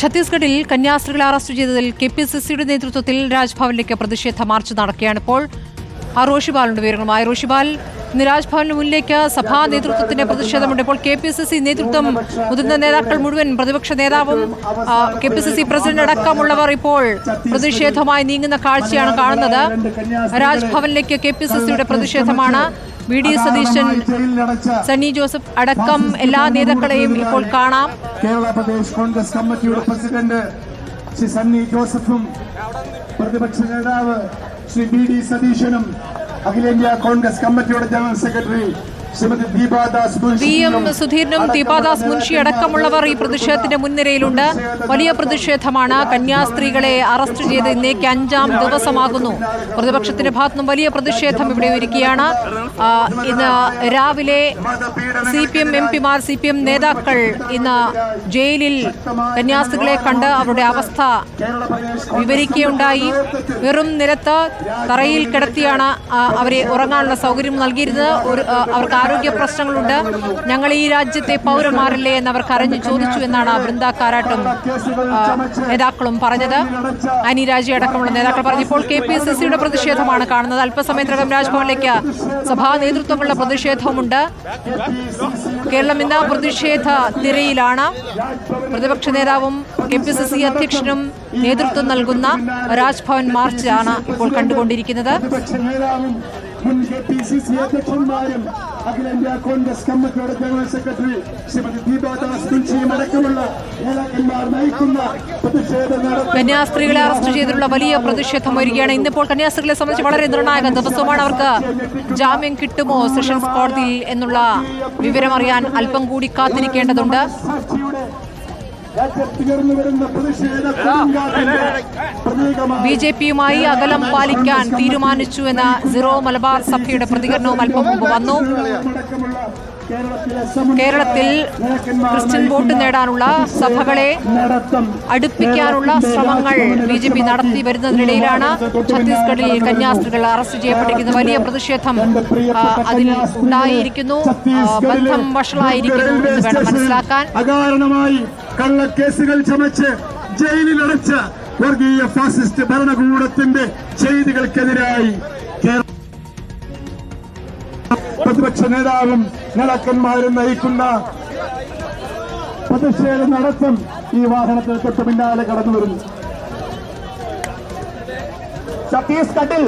ഛത്തീസ്ഗഡിൽ കന്യാസ്ത്രീകളെ അറസ്റ്റ് ചെയ്തതിൽ കെ പി സി സിയുടെ നേതൃത്വത്തിൽ രാജ്ഭവനിലേക്ക് പ്രതിഷേധ മാർച്ച് നടക്കുകയാണിപ്പോൾ ആ റോഷിബാലുണ്ട് വിവരങ്ങളുമായി. റോഷിബാൽ ഇന്ന് രാജ്ഭവന് മുന്നിലേക്ക് സഭാ നേതൃത്വത്തിന്റെ പ്രതിഷേധമുണ്ട്. ഇപ്പോൾ കെ പി സി സി നേതൃത്വം മുതിർന്ന നേതാക്കൾ മുഴുവൻ പ്രതിപക്ഷ നേതാവും K P C C president അടക്കമുള്ളവർ ഇപ്പോൾ പ്രതിഷേധവുമായി നീങ്ങുന്ന കാഴ്ചയാണ് കാണുന്നത്. രാജ്ഭവനിലേക്ക് കെ പി സി സിയുടെ പ്രതിഷേധമാണ്. ബി ഡി സതീശൻ സണ്ണി ജോസഫ് അടക്കം എല്ലാ നേതാക്കളെയും ഇപ്പോൾ കാണാം. കേരള പ്രദേശ് കോൺഗ്രസ് കമ്മിറ്റിയുടെ പ്രസിഡന്റ് ശ്രീ സണ്ണി ജോസഫും പ്രതിപക്ഷ നേതാവ് ശ്രീ ബി ഡി സതീശനും അഖിലേന്ത്യാ കോൺഗ്രസ് കമ്മിറ്റിയുടെ ജനറൽ സെക്രട്ടറി വി എം സുധീരനും ദീപാദാസ് മുൻഷി അടക്കമുള്ളവർ ഈ പ്രതിഷേധത്തിന്റെ മുൻനിരയിലുണ്ട്. വലിയ പ്രതിഷേധമാണ്. കന്യാസ്ത്രീകളെ അറസ്റ്റ് ചെയ്ത് ഇന്നേക്ക് അഞ്ചാം ദിവസമാകുന്നു. പ്രതിപക്ഷത്തിന്റെ ഭാഗത്തുനിന്നും വലിയ പ്രതിഷേധം ഇവിടെ ഒരുക്കിയാണ് ഇന്ന് രാവിലെ സി പി എം എം പിമാർ സി പി എം നേതാക്കൾ ഇന്ന് ജയിലിൽ കന്യാസ്ത്രീകളെ കണ്ട് അവരുടെ അവസ്ഥ വിവരിക്കുകയുണ്ടായി. വെറും നിരത്ത് തറയിൽ കിടത്തിയാണ് അവരെ ഉറങ്ങാനുള്ള സൗകര്യം നൽകിയിരുന്നത്. അവർക്ക് ആരോഗ്യ പ്രശ്നങ്ങളുണ്ട്. ഞങ്ങൾ ഈ രാജ്യത്തെ പൗരന്മാരല്ലേ എന്ന് അവർ കരഞ്ഞു ചോദിച്ചു എന്നാണ് വൃന്ദ കാരാട്ടും നേതാക്കളും പറഞ്ഞത്. അനി രാജി അടക്കമുള്ള നേതാക്കൾ പറഞ്ഞു ഇപ്പോൾ കെ പി സി സിയുടെ പ്രതിഷേധമാണ് കാണുന്നത്. അല്പസമയത്തിനകം രാജ്ഭവനിലേക്ക് സഭാ നേതൃത്വങ്ങളുടെ പ്രതിഷേധവുമുണ്ട്. കേരളം ഇന്ന് പ്രതിഷേധ തിരയിലാണ് പ്രതിപക്ഷ നേതാവും കെ പി സി സി അധ്യക്ഷനും നേതൃത്വം നൽകുന്ന രാജ്ഭവൻ മാർച്ചാണ് ഇപ്പോൾ കണ്ടുകൊണ്ടിരിക്കുന്നത്. മുൻ അഖിലേന്ത്യാ കോൺഗ്രസ് കമ്മിറ്റിയുടെ ജനറൽ സെക്രട്ടറി ശ്രീമതി ദീപാദാസ് തുൽസിയും അടക്കമുള്ള നേതാക്കന്മാർ നയിക്കുന്ന കന്യാസ്ത്രീകളെ അറസ്റ്റ് ചെയ്തിട്ടുള്ള വലിയ പ്രതിഷേധം വരികയാണ്. ഇന്നിപ്പോൾ കന്യാസ്ത്രീകളെ സംബന്ധിച്ച് വളരെ നിർണായക ദിവസമാണ് അവർക്ക് ജാമ്യം കിട്ടുമോ സെഷൻസ് കോടതിയിൽ എന്നുള്ള വിവരമറിയാൻ അല്പം കൂടി കാത്തിരിക്കേണ്ടതുണ്ട്. ബി ജെ പിയുമായി അകലം പാലിക്കാൻ തീരുമാനിച്ചു എന്ന സിറോ മലബാർ സഭയുടെ പ്രതികരണവും അല്പം മുമ്പ് വന്നു. കേരളത്തിൽ ക്രിസ്ത്യൻ വോട്ട് നേടാനുള്ള സഭകളെ അടുപ്പിക്കാനുള്ള ശ്രമങ്ങൾ ബി ജെ പി നടത്തി വരുന്നതിനിടയിലാണ് ഛത്തീസ്ഗഡിൽ കന്യാസ്ത്രീകൾ അറസ്റ്റ് ചെയ്യപ്പെട്ടിരിക്കുന്ന വലിയ പ്രതിഷേധം അതിൽ ഉണ്ടായിരിക്കുന്നു ബന്ധം വഷളായിരിക്കുന്നു എന്ന് വേണം മനസ്സിലാക്കാൻ. അകാരണമായി കള്ളക്കേസുകൾ ചമച്ച് ജയിലിലടച്ച വർഗീയ ഫാസിസ്റ്റ് ഭരണകൂടത്തിന്റെ ചെയ്തികൾക്കെതിരായി പ്രതിപക്ഷ നേതാവും നേതാക്കന്മാരും നയിക്കുന്ന പ്രതിഷേധ നടത്തം ഈ വാഹനത്തിൽ തൊട്ട് പിന്നാലെ കടന്നു വരുന്നു. ഛത്തീസ്ഗഡിൽ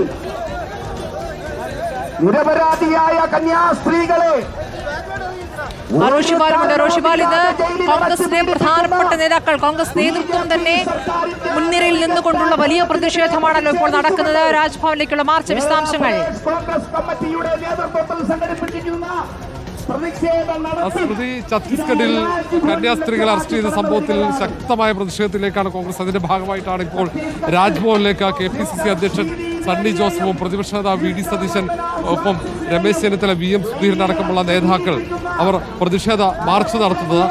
നിരപരാധിയായ കന്യാസ്ത്രീകളെ റോഷിപാലുമുണ്ട് റോഷിപാൽ ഇത് കോൺഗ്രസിലെ പ്രധാനപ്പെട്ട നേതാക്കൾ കോൺഗ്രസ് നേതൃത്വം തന്നെ മുൻനിരയിൽ നിന്നുകൊണ്ടുള്ള വലിയ പ്രതിഷേധമാണല്ലോ ഇപ്പോൾ നടക്കുന്നത്. രാജ്ഭവനിലേക്കുള്ള മാർച്ച് വിശദാംശങ്ങൾ. കോൺഗ്രസ് കമ്മിറ്റിയുടെ നേതൃത്വത്തിൽ സംഘടിപ്പിച്ചിരിക്കുന്ന പ്രതിഷേധ നടത്തി സ്മൃതി ഛത്തീസ്ഗഡിൽ കന്യാസ്ത്രീകൾ അറസ്റ്റ് ചെയ്ത സംഭവത്തിൽ ശക്തമായ പ്രതിഷേധത്തിലേക്കാണ് കോൺഗ്രസ് അതിന്റെ ഭാഗമായിട്ടാണ് ഇപ്പോൾ രാജ്ഭവനിലേക്ക് കെ പി സി സി അധ്യക്ഷൻ സണ്ണി ജോസഫും പ്രതിപക്ഷ നേതാവ് വി ഡി സതീശൻ ഒപ്പം രമേശ് ചെന്നിത്തല വി എം സുധീരൻ അടക്കമുള്ള നേതാക്കൾ അവർ പ്രതിഷേധ മാർച്ച് നടത്തുന്നത്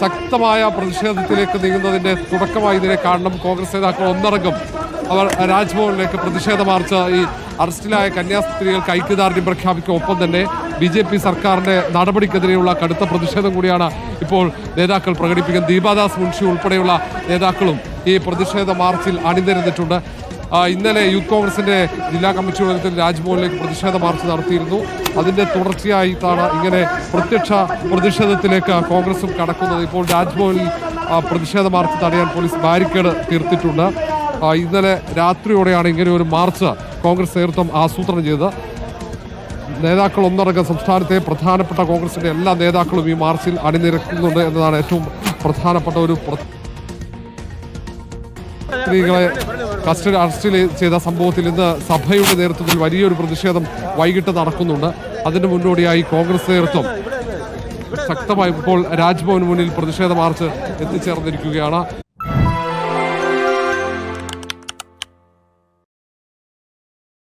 ശക്തമായ പ്രതിഷേധത്തിലേക്ക് നീങ്ങുന്നതിന്റെ തുടക്കമായി ഇതിനെ കാണണം. കോൺഗ്രസ് നേതാക്കൾ ഒന്നടങ്കം അവർ രാജ്ഭവനിലേക്ക് പ്രതിഷേധ മാർച്ച് ഈ അറസ്റ്റിലായ കന്യാസ്ത്രീകൾക്ക് ഐക്യദാർഢ്യം പ്രഖ്യാപിക്കും. ഒപ്പം തന്നെ ബി ജെ പി സർക്കാരിന്റെ നടപടിക്കെതിരെയുള്ള കടുത്ത പ്രതിഷേധം കൂടിയാണ് ഇപ്പോൾ നേതാക്കൾ പ്രകടിപ്പിക്കുന്നത്. ദീപാദാസ് മുൻഷി ഉൾപ്പെടെയുള്ള നേതാക്കളും ഈ പ്രതിഷേധ മാർച്ചിൽ അണിനിരന്നിട്ടുണ്ട്. ഇന്നലെ യൂത്ത് കോൺഗ്രസിന്റെ ജില്ലാ കമ്മിറ്റി യോഗത്തിൽ രാജ്ഭവനിലേക്ക് പ്രതിഷേധ മാർച്ച് നടത്തിയിരുന്നു. അതിന്റെ തുടർച്ചയായിട്ടാണ് ഇങ്ങനെ പ്രത്യക്ഷ പ്രതിഷേധത്തിലേക്ക് കോൺഗ്രസും കടക്കുന്നത്. ഇപ്പോൾ രാജ്ഭവനിൽ പ്രതിഷേധ മാർച്ച് തടയാൻ പോലീസ് ബാരിക്കേഡ് തീർത്തിട്ടുണ്ട്. ഇന്നലെ രാത്രിയോടെയാണ് ഇങ്ങനെ ഒരു മാർച്ച് കോൺഗ്രസ് നേതൃത്വം ആസൂത്രണം ചെയ്തത്. നേതാക്കൾ ഒന്നടങ്കം സംസ്ഥാനത്തെ പ്രധാനപ്പെട്ട കോൺഗ്രസിന്റെ എല്ലാ നേതാക്കളും ഈ മാർച്ചിൽ അണിനിരക്കുന്നുണ്ട് എന്നതാണ് ഏറ്റവും പ്രധാനപ്പെട്ട ഒരു സ്ത്രീകളെ കസ്റ്റഡി അറസ്റ്റ് ചെയ്ത സംഭവത്തിൽ ഇന്ന് സഭയുടെ നേതൃത്വത്തിൽ വലിയൊരു പ്രതിഷേധം വൈകിട്ട് നടക്കുന്നുണ്ട്. അതിന് മുന്നോടിയായി കോൺഗ്രസ് നേതൃത്വം ശക്തമായി ഇപ്പോൾ രാജ്ഭവന് മുന്നിൽ പ്രതിഷേധ മാർച്ച് എത്തിച്ചേർന്നിരിക്കുകയാണ്.